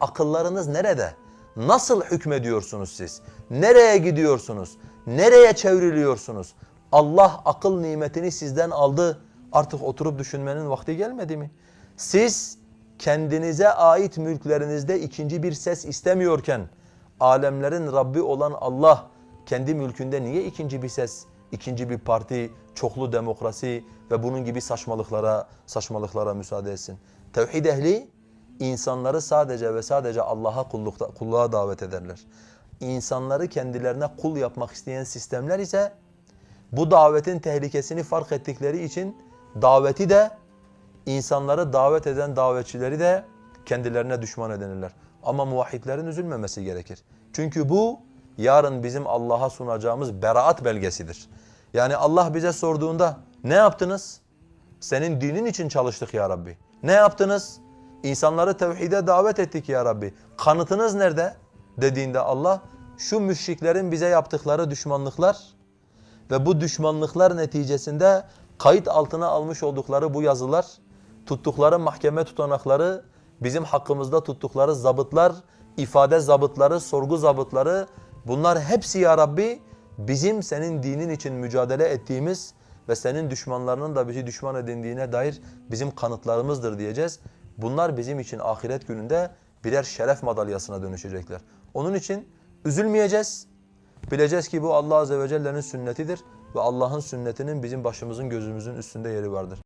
Akıllarınız nerede? Nasıl hükmediyorsunuz siz? Nereye gidiyorsunuz? Nereye çevriliyorsunuz? Allah akıl nimetini sizden aldı. Artık oturup düşünmenin vakti gelmedi mi? Siz kendinize ait mülklerinizde ikinci bir ses istemiyorken alemlerin Rabbi olan Allah kendi mülkünde niye ikinci bir ses, ikinci bir parti, çoklu demokrasi ve bunun gibi saçmalıklara saçmalıklara müsaade etsin? Tevhid ehli insanları sadece ve sadece Allah'a kullukta, kulluğa davet ederler. İnsanları kendilerine kul yapmak isteyen sistemler ise bu davetin tehlikesini fark ettikleri için daveti de insanları davet eden davetçileri de kendilerine düşman edinirler. Ama muvahhidlerin üzülmemesi gerekir. Çünkü bu yarın bizim Allah'a sunacağımız beraat belgesidir. Yani Allah bize sorduğunda ne yaptınız? Senin dinin için çalıştık ya Rabbi. Ne yaptınız? İnsanları tevhide davet ettik ya Rabbi. Kanıtınız nerede? Dediğinde Allah şu müşriklerin bize yaptıkları düşmanlıklar ve bu düşmanlıklar neticesinde kayıt altına almış oldukları bu yazılar, tuttukları mahkeme tutanakları, bizim hakkımızda tuttukları zabıtlar, ifade zabıtları, sorgu zabıtları bunlar hepsi ya Rabbi bizim senin dinin için mücadele ettiğimiz ve senin düşmanlarının da bizi düşman edindiğine dair bizim kanıtlarımızdır diyeceğiz. Bunlar bizim için ahiret gününde birer şeref madalyasına dönüşecekler. Onun için üzülmeyeceğiz. Bileceğiz ki bu Allah Azze ve Celle'nin sünnetidir ve Allah'ın sünnetinin bizim başımızın gözümüzün üstünde yeri vardır.